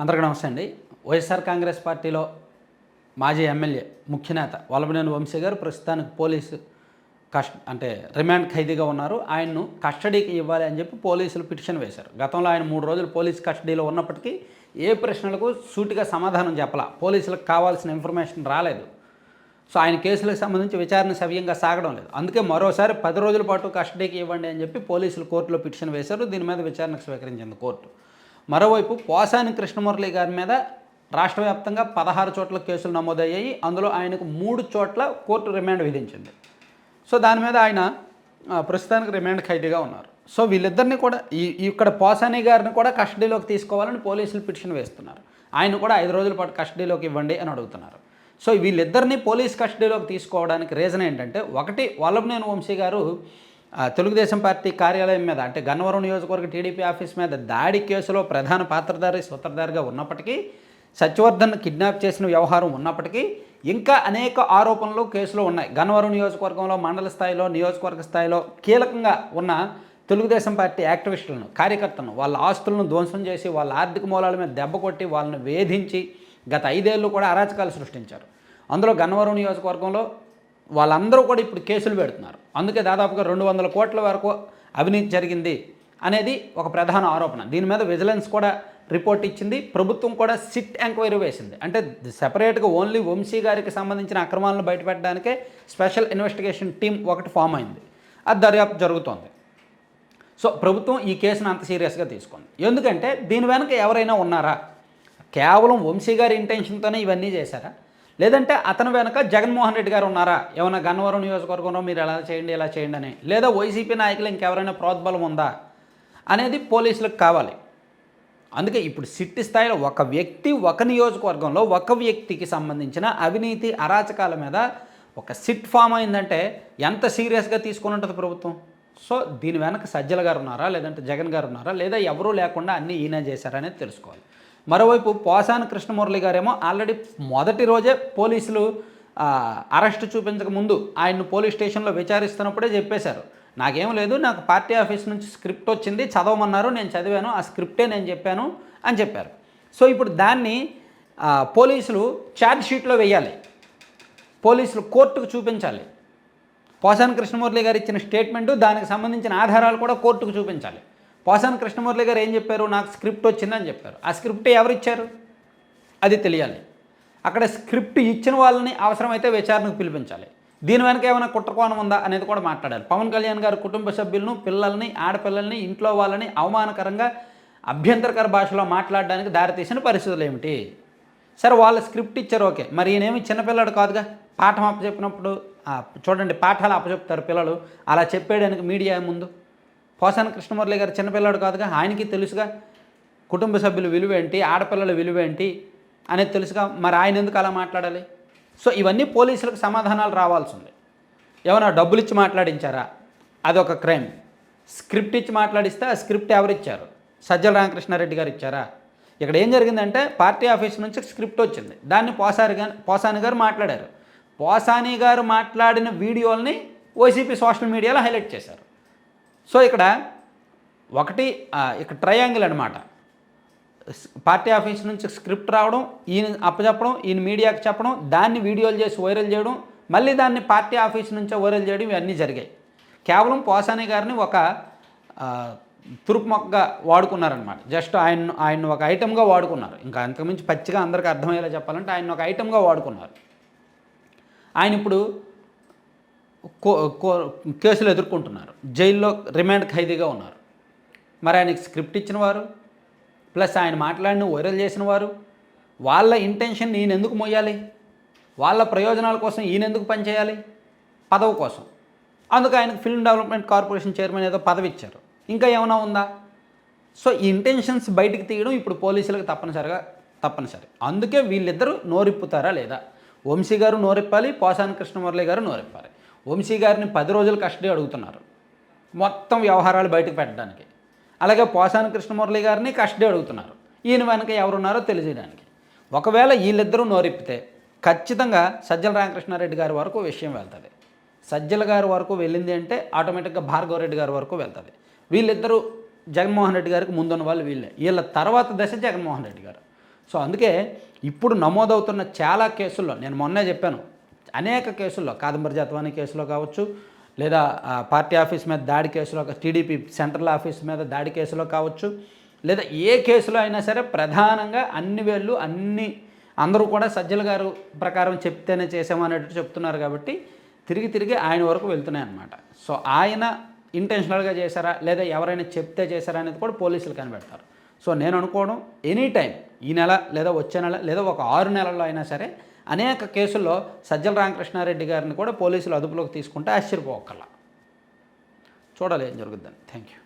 అందరికీ నమస్తే అండి. వైఎస్ఆర్ కాంగ్రెస్ పార్టీలో మాజీ ఎమ్మెల్యే ముఖ్యనేత వల్లభనేని వంశీ గారు ప్రస్తుతానికి పోలీసు కస్ట్ అంటే రిమాండ్ ఖైదీగా ఉన్నారు. ఆయన్ను కస్టడీకి ఇవ్వాలి అని చెప్పి పోలీసులు పిటిషన్ వేశారు. గతంలో ఆయన మూడు రోజులు పోలీస్ కస్టడీలో ఉన్నప్పటికీ ఏ ప్రశ్నలకు సూటిగా సమాధానం చెప్పలా. పోలీసులకు కావాల్సిన ఇన్ఫర్మేషన్ రాలేదు. సో ఆయన కేసులకు సంబంధించి విచారణ సవ్యంగా సాగడం లేదు. అందుకే మరోసారి పది రోజుల పాటు కస్టడీకి ఇవ్వండి అని చెప్పి పోలీసులు కోర్టులో పిటిషన్ వేశారు. దీని మీద విచారణకు స్వీకరించింది కోర్టు. మరోవైపు పోసాని కృష్ణమురళి గారి మీద రాష్ట్ర వ్యాప్తంగా పదహారు చోట్ల కేసులు నమోదయ్యాయి. అందులో ఆయనకు మూడు చోట్ల కోర్టు రిమాండ్ విధించింది. సో దాని మీద ఆయన ప్రస్తుతానికి రిమాండ్ ఖైదీగా ఉన్నారు. సో వీళ్ళిద్దరిని కూడా ఈ ఇక్కడ పోసాని గారిని కూడా కస్టడీలోకి తీసుకోవాలని పోలీసులు పిటిషన్ వేస్తున్నారు. ఆయన కూడా ఐదు రోజుల పాటు కస్టడీలోకి ఇవ్వండి అని అడుగుతున్నారు. సో వీళ్ళిద్దరిని పోలీస్ కస్టడీలోకి తీసుకోవడానికి రీజన్ ఏంటంటే ఒకటి వల్లభనేని వంశీ గారు తెలుగుదేశం పార్టీ కార్యాలయం మీద అంటే గన్నవరం నియోజకవర్గ టీడీపీ ఆఫీస్ మీద దాడి కేసులో ప్రధాన పాత్రధారి సూత్రధారిగా ఉన్నప్పటికీ సత్యవర్ధన్ కిడ్నాప్ చేసిన వ్యవహారం ఉన్నప్పటికీ ఇంకా అనేక ఆరోపణలు కేసులు ఉన్నాయి. గన్నవరం నియోజకవర్గంలో మండల స్థాయిలో నియోజకవర్గ స్థాయిలో కీలకంగా ఉన్న తెలుగుదేశం పార్టీ యాక్టివిస్టులను కార్యకర్తలను వాళ్ళ ఆస్తులను ధ్వంసం చేసి వాళ్ళ ఆర్థిక మూలాల మీద దెబ్బ కొట్టి వాళ్ళని వేధించి గత ఐదేళ్ళు కూడా అరాచకాలు సృష్టించారు. అందులో గన్నవరం నియోజకవర్గంలో వాళ్ళందరూ కూడా ఇప్పుడు కేసులు పెడుతున్నారు. అందుకే దాదాపుగా రెండు వందల కోట్ల వరకు అవినీతి జరిగింది అనేది ఒక ప్రధాన ఆరోపణ. దీని మీద విజిలెన్స్ కూడా రిపోర్ట్ ఇచ్చింది. ప్రభుత్వం కూడా సిట్ ఎంక్వైరీ వేసింది. అంటే సెపరేట్గా ఓన్లీ వంశీ గారికి సంబంధించిన అక్రమాలను బయటపెట్టడానికే స్పెషల్ ఇన్వెస్టిగేషన్ టీం ఒకటి ఫామ్ అయింది. అది దర్యాప్తు జరుగుతోంది. సో ప్రభుత్వం ఈ కేసును అంత సీరియస్గా తీసుకుంది. ఎందుకంటే దీని వెనక ఎవరైనా ఉన్నారా? కేవలం వంశీ గారి ఇంటెన్షన్తోనే ఇవన్నీ చేశారా? లేదంటే అతని వెనక జగన్మోహన్ రెడ్డి గారు ఉన్నారా? ఏమైనా గన్నవరం నియోజకవర్గంలో మీరు ఎలా చేయండి ఇలా చేయండి అని. లేదా వైసీపీ నాయకులు ఇంకెవరైనా ప్రోద్బలం ఉందా అనేది పోలీసులకు కావాలి. అందుకే ఇప్పుడు సిట్టి స్థాయిలో ఒక వ్యక్తి ఒక నియోజకవర్గంలో ఒక వ్యక్తికి సంబంధించిన అవినీతి అరాచకాల మీద ఒక సిట్ ఫామ్ అయిందంటే ఎంత సీరియస్గా తీసుకుని ఉంటుంది ప్రభుత్వం? సో దీని వెనక సజ్జల గారు ఉన్నారా? లేదంటే జగన్ గారు ఉన్నారా? లేదా ఎవరూ లేకుండా అన్నీ ఈయన చేశారనేది తెలుసుకోవాలి. మరోవైపు పోసాని కృష్ణమురళి గారేమో ఆల్రెడీ మొదటి రోజే పోలీసులు అరెస్ట్ చూపించక ముందు ఆయన్ను పోలీస్ స్టేషన్లో విచారిస్తున్నప్పుడే చెప్పేశారు. నాకేం లేదు నాకు పార్టీ ఆఫీస్ నుంచి స్క్రిప్ట్ వచ్చింది చదవమన్నారు నేను చదివాను ఆ స్క్రిప్టే నేను చెప్పాను అని చెప్పారు. సో ఇప్పుడు దాన్ని పోలీసులు ఛార్జ్ షీట్లో వేయాలి. పోలీసులు కోర్టుకు చూపించాలి. పోసాని కృష్ణమురళి గారు ఇచ్చిన స్టేట్మెంటు దానికి సంబంధించిన ఆధారాలు కూడా కోర్టుకు చూపించాలి. పోసాని కృష్ణమురళి గారు ఏం చెప్పారు? నాకు స్క్రిప్ట్ వచ్చిందని చెప్పారు. ఆ స్క్రిప్ట్ ఎవరు ఇచ్చారు? అది తెలియాలి. అక్కడ స్క్రిప్ట్ ఇచ్చిన వాళ్ళని అవసరమైతే విచారణకు పిలిపించాలి. దీని వెనక ఏమైనా కుట్రకోణం ఉందా అనేది కూడా మాట్లాడాలి. పవన్ కళ్యాణ్ గారు కుటుంబ సభ్యులను పిల్లల్ని ఆడపిల్లల్ని ఇంట్లో వాళ్ళని అవమానకరంగా అభ్యంతరకర భాషలో మాట్లాడడానికి దారితీసిన పరిస్థితులు ఏమిటి? సరే వాళ్ళ స్క్రిప్ట్ ఇచ్చారు ఓకే. మరి ఈయనేమి చిన్నపిల్లాడు కాదుగా? పాఠం అప్పచెప్పినప్పుడు చూడండి పాఠాలు అప్పచెప్తారు పిల్లలు. అలా చెప్పేయడానికి మీడియా ముందు పోసాని కృష్ణమురళి గారు చిన్నపిల్లాడు కాదుగా ఆయనకి తెలుసుగా కుటుంబ సభ్యుల విలువ ఏంటి ఆడపిల్లల విలువేంటి అనేది తెలుసుగా మరి ఆయన ఎందుకు అలా మాట్లాడాలి? సో ఇవన్నీ పోలీసులకు సమాధానాలు రావాల్సి ఉంది. ఏమైనా డబ్బులు ఇచ్చి మాట్లాడించారా? అదొక క్రైమ్. స్క్రిప్ట్ ఇచ్చి మాట్లాడిస్తే ఆ స్క్రిప్ట్ ఎవరు ఇచ్చారు? సజ్జల రామకృష్ణారెడ్డి గారు ఇచ్చారా? ఇక్కడ ఏం జరిగిందంటే పార్టీ ఆఫీస్ నుంచి స్క్రిప్ట్ వచ్చింది. దాన్ని పోసారి గారు పోసాని గారు మాట్లాడారు. పోసాని గారు మాట్లాడిన వీడియోల్ని ఓసీపీ సోషల్ మీడియాలో హైలైట్ చేశారు. సో ఇక్కడ ఒకటి ఇక్కడ ట్రయాంగిల్ అనమాట పార్టీ ఆఫీస్ నుంచి స్క్రిప్ట్ రావడం ఈయన అప్పచెప్పడం ఈయన మీడియాకి చెప్పడం దాన్ని వీడియోలు చేసి వైరల్ చేయడం మళ్ళీ దాన్ని పార్టీ ఆఫీస్ నుంచే వైరల్ చేయడం ఇవన్నీ జరిగాయి. కేవలం పోసాని గారిని ఒక ఆ, తురుపు మొక్కగా వాడుకున్నారనమాట జస్ట్ ఆయన ఆయన ఒక ఐటమ్గా వాడుకున్నారు. ఇంకా అంతకుమించి పచ్చిగా అందరికీ అర్థమయ్యేలా చెప్పాలంటే ఆయన ఒక ఐటమ్గా వాడుకున్నారు. ఆయన ఇప్పుడు కేసులు ఎదుర్కొంటున్నారు. జైల్లో రిమాండ్ ఖైదీగా ఉన్నారు. మరి ఆయనకి స్క్రిప్ట్ ఇచ్చిన వారు ప్లస్ ఆయన మాట్లాడిన వైరల్ చేసిన వారు వాళ్ళ ఇంటెన్షన్ ఈయన ఎందుకు మోయాలి? వాళ్ళ ప్రయోజనాల కోసం ఈయన ఎందుకు పనిచేయాలి? పదవి కోసం. అందుకు ఆయనకు ఫిల్మ్ డెవలప్మెంట్ కార్పొరేషన్ చైర్మన్ ఏదో పదవి ఇచ్చారు. ఇంకా ఏమైనా ఉందా? సో ఈ ఇంటెన్షన్స్ బయటికి తీయడం ఇప్పుడు పోలీసులకు తప్పనిసరిగా తప్పనిసరి. అందుకే వీళ్ళిద్దరూ నోరిప్పుతారా లేదా? వంశీ గారు నోరిప్పాలి పోసాని కృష్ణమురళి గారు నోరిప్పాలి. వంశీ గారిని పది రోజులు కస్టడీ అడుగుతున్నారు. మొత్తం వ్యవహారాలు బయటకు పెట్టడానికి. అలాగే పోసాని కృష్ణమురళి గారిని కస్టడీ అడుగుతున్నారు. ఈయన వెనక ఎవరున్నారో తెలియజేయడానికి. ఒకవేళ వీళ్ళిద్దరూ నోరిప్పితే ఖచ్చితంగా సజ్జల రామకృష్ణారెడ్డి గారి వరకు విషయం వెళ్తుంది. సజ్జల గారి వరకు వెళ్ళింది అంటే ఆటోమేటిక్గా భార్గవరెడ్డి గారి వరకు వెళ్తుంది. వీళ్ళిద్దరూ జగన్మోహన్ రెడ్డి గారికి ముందున్న వాళ్ళు వీళ్ళే. వీళ్ళ తర్వాత దశ జగన్మోహన్ రెడ్డి గారు. సో అందుకే ఇప్పుడు నమోదవుతున్న చాలా కేసుల్లో నేను మొన్నే చెప్పాను అనేక కేసుల్లో కాదంబరి జత్వాని కేసులో కావచ్చు లేదా పార్టీ ఆఫీస్ మీద దాడి కేసులో టీడీపీ సెంట్రల్ ఆఫీస్ మీద దాడి కేసులో కావచ్చు లేదా ఏ కేసులో అయినా సరే ప్రధానంగా అన్ని వేళ్ళు అన్ని అందరూ కూడా సజ్జల గారు ప్రకారం చెప్తేనే చేసామనేటట్టు చెప్తున్నారు కాబట్టి తిరిగి తిరిగి ఆయన వరకు వెళ్తున్నాయి అన్నమాట. సో ఆయన ఇంటెన్షనల్గా చేశారా లేదా ఎవరైనా చెప్తే చేశారా అనేది కూడా పోలీసులు కనిపెడతారు. సో నేను అనుకోవడం ఎనీ టైం ఈ నెల లేదా వచ్చే నెల లేదా ఒక ఆరు నెలల్లో అయినా సరే అనేక కేసుల్లో సజ్జల రామకృష్ణారెడ్డి గారిని కూడా పోలీసులు అదుపులోకి తీసుకుంటే ఆశ్చర్యపోకల్లా చూడాలి ఏం జరుగుద్దని. Thank you